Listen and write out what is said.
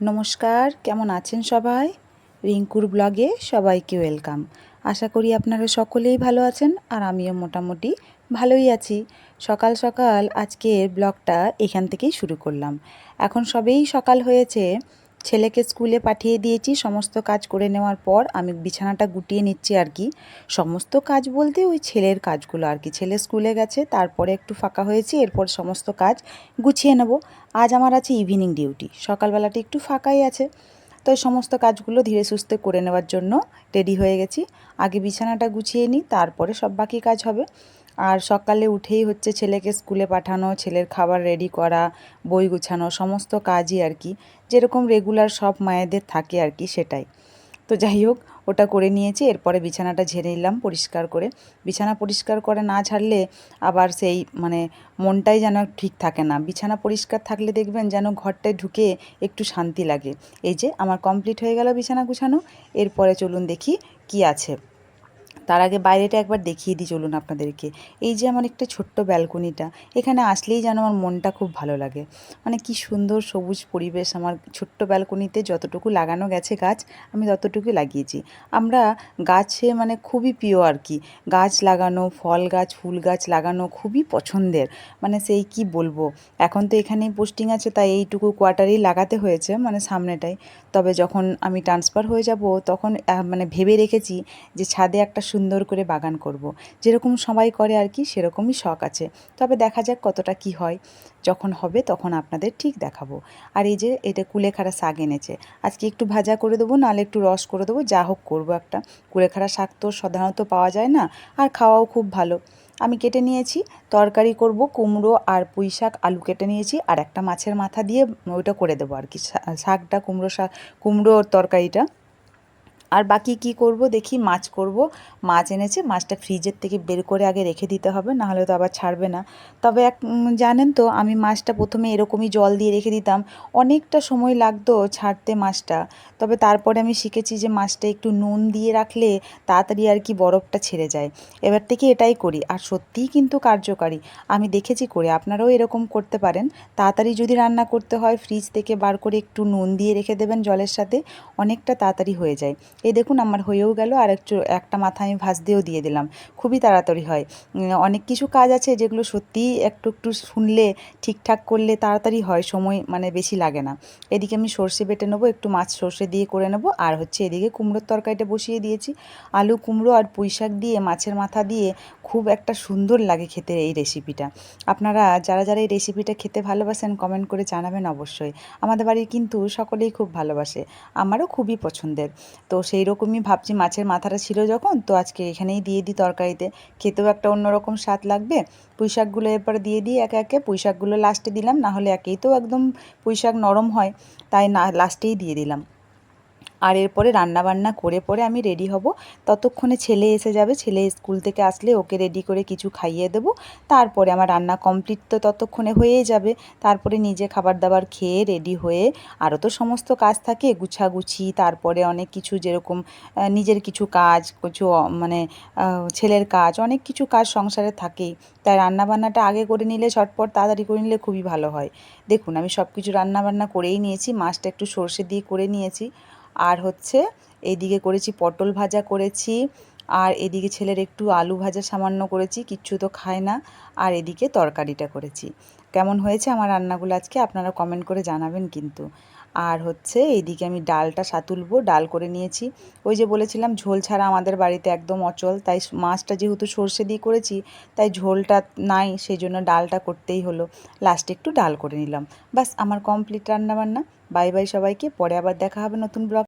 নমস্কার, কেমন আছেন সবাই? রিঙ্কুর ব্লগে সবাইকে ওয়েলকাম। আশা করি আপনারা সকলেই ভালো আছেন আর আমিও মোটামুটি ভালোই আছি। সকাল সকাল আজকের ব্লগটা এখান থেকেই শুরু করলাম। এখন সবেই সকাল হয়েছে। ছেলেকে স্কুলে পাঠিয়ে দিয়েছি, সমস্ত কাজ করে নেওয়ার পর আমি বিছানাটা গুটিয়ে নিচ্ছি আর কি। সমস্ত কাজ বলতে ওই ছেলের কাজগুলো আর কি। ছেলে স্কুলে গেছে, তারপরে একটু ফাঁকা হয়েছি, এরপর সমস্ত কাজ গুছিয়ে নেব। আজ আমার আছে ইভিনিং ডিউটি সকালবেলাটা একটু ফাঁকাই আছে। তো এই সমস্ত কাজগুলো ধীরে সুস্থে করে নেওয়ার জন্য রেডি হয়ে গেছি। আগে বিছানাটা গুছিয়ে নিই, তারপরে সব বাকি কাজ হবে। আর সকালে উঠেই হচ্ছে ছেলেকে স্কুলে পাঠানো, ছেলের খাবার রেডি করা, বই গুছানো, সমস্ত কাজই আর কি। যেরকম রেগুলার সব মায়েদের থাকে আর কি সেটাই। তো যাই হোক, ওটা করে নিয়েছি, এরপরে বিছানাটা ঝেড়ে নিলাম পরিষ্কার করে। বিছানা পরিষ্কার করে না ছাড়লে আবার সেই মানে মনটাই যেন ঠিক থাকে না। বিছানা পরিষ্কার থাকলে দেখবেন যেন ঘরটায় ঢুকে একটু শান্তি লাগে। এই যে, আমার কমপ্লিট হয়ে গেল বিছানা গুছানো। এরপরে চলুন দেখি কি আছে। তার আগে বাইরেটা একবার দেখিয়ে দিই চলুন আপনাদেরকে। এই যে আমার একটা ছোট্ট ব্যালকনিটা, এখানে আসলেই যেন আমার মনটা খুব ভালো লাগে। মানে কি সুন্দর সবুজ পরিবেশ, আমার ছোট্ট ব্যালকনিতে যতটুকু লাগানো গেছে গাছ, আমি ততটুকু লাগিয়েছি। আমরা গাছে মানে খুবই প্রিয় আর কি। গাছ লাগানো, ফল গাছ, ফুল গাছ লাগানো খুবই পছন্দের। মানে সেই কি বলব, এখন তো এখানেই পোস্টিং আছে, তাই এইটুকু কোয়ার্টারেই লাগাতে হয়েছে মানে সামনেটাই। তবে যখন আমি ট্রান্সফার হয়ে যাব, তখন মানে ভেবে রেখেছি যে ছাদে একটা সুন্দর করে বাগান করব। যেরকম সবাই করে আর কি, সেরকমই শখ আছে। তবে দেখা যাক কতটা কি হয়। যখন হবে তখন আপনাদের ঠিক দেখাবো। আর এই যে, এটা কুলেখাড়া শাক এনেছে। আজকে একটু ভাজা করে দেবো, নাহলে একটু রস করে দেবো। যা হোক করব একটা। কুলেখাড়া শাক তো সাধারণত পাওয়া যায় না, আর খাওয়াও খুব ভালো। আমি কেটে নিয়েছি, তরকারি করব, কুমড়ো আর পুঁই শাক, আলু কেটে নিয়েছি, আর একটা মাছের মাথা দিয়ে ওইটা করে দেবো আর কি। শাকটা, কুমড়ো শাক, কুমড়োর তরকারিটা। আর বাকি কি করব? দেখি মাছ করব। মাছ এনেছে, মাছটা ফ্রিজের থেকে বের করে আগে রেখে দিতে হবে, নাহলে তো আবার ছাড়বে না। তবে এক জানেন তো, আমি মাছটা প্রথমে এরকমই জল দিয়ে রেখে দিতাম। অনেকটা সময় লাগতো ছাড়তে মাছটা। তবে তারপরে আমি শিখেছি যে মাছটা একটু নুন দিয়ে রাখলে তাড়াতাড়ি আর কি বরফটা ছেড়ে যায়। এবার থেকে এটাই করি, আর সত্যিই কিন্তু কার্যকারী। আমি দেখেছি করে, আপনারাও এরকম করতে পারেন। তাড়াতাড়ি যদি রান্না করতে হয় ফ্রিজ থেকে বার করে একটু নুন দিয়ে রেখে দেবেন জলের সাথে, অনেকটা তাড়াতাড়ি হয়ে যায়। এই দেখুন আমার হয়েও গেল, আর একটু, একটা মাথা আমি ভাজ দিয়েও দিয়ে দিলাম। খুবই তাড়াতাড়ি হয়। অনেক কিছু কাজ আছে যেগুলো সত্যিই একটু একটু শুনলে, ঠিকঠাক করলে তাড়াতাড়ি হয়, সময় মানে বেশি লাগে না। এদিকে আমি সর্ষে বেটে নেব, একটু মাছ সর্ষে দিয়ে করে নেব, আর হচ্ছে এদিকে কুমড়োর তরকারিটা বসিয়ে দিয়েছি। আলু, কুমড়ো আর পুঁই শাক দিয়ে, মাছের মাথা দিয়ে খুব একটা সুন্দর লাগে খেতে এই রেসিপিটা আপনারা যারা যারা এই রেসিপিটা খেতে ভালোবাসেন কমেন্ট করে জানাবেন অবশ্যই। আমাদের বাড়ির কিন্তু সকলেই খুব ভালোবাসে। আমারও খুবই পছন্দের। তো সেই রকমই ভাবছি, মাছের মাথাটা ছিল যখন, তো আজকে এখানেই দিয়ে দিই তরকারিতে। খেতেও একটা অন্যরকম স্বাদ লাগবে। পুঁই শাকগুলো এরপরে দিয়ে দিই একে একে। পুঁই শাকগুলো লাস্টে দিলাম না হলে একেই তো একদম পুঁই শাক নরম হয়। তাই না লাস্টেই দিয়ে দিলাম। আর এরপরে রান্নাবান্না করে পরে আমি রেডি হব। ততক্ষণে ছেলে এসে যাবে, ছেলে স্কুল থেকে আসলে ওকে রেডি করে কিছু খাইয়ে দেবো। তারপরে আমার রান্না কমপ্লিট তো ততক্ষণে হয়েই যাবে। তারপরে নিজে খাবার দাবার খেয়ে রেডি হয়ে আরও তো সমস্ত কাজ থাকে, গুছাগুছি, তারপরে অনেক কিছু যেরকম নিজের কিছু কাজ, কিছু মানে ছেলের কাজ, অনেক কিছু কাজ সংসারে থাকেই। তাই রান্নাবান্নাটা আগে করে নিলে চটপট তাড়াতাড়ি করে নিলে খুবই ভালো হয়। দেখুন, আমি সব কিছু রান্নাবান্না করেই নিয়েছি, মাছটা একটু সর্ষে দিয়ে করে নিয়েছি। আর হচ্ছে এইদিকে করেছি পটল ভাজা করেছি, আর এদিকে ছেলের একটু আলু ভাজা সামান্য করেছি, কিচ্ছু তো খায় না, আর এদিকে তরকারিটা করেছি। কেমন হয়েছে আমার রান্নাগুলো আজকে আপনারা কমেন্ট করে জানাবেন কিন্তু। আর হচ্ছে এইদিকে আমি ডালটা সাতুলবো, ডাল করে নিয়েছি। ওই যে বলেছিলাম ঝোল ছাড়া আমাদের বাড়িতে একদম অচল, তাই মাছটা যেহেতু সর্ষে দিয়ে করেছি, তাই ঝোলটা নাই সেই জন্য ডালটা করতেই হলো। লাস্টে একটু ডাল করে নিলাম। বাস আমার কমপ্লিট রান্নাবান্না। বাই বাই সবাইকে, পরে আবার দেখা হবে নতুন ব্লগ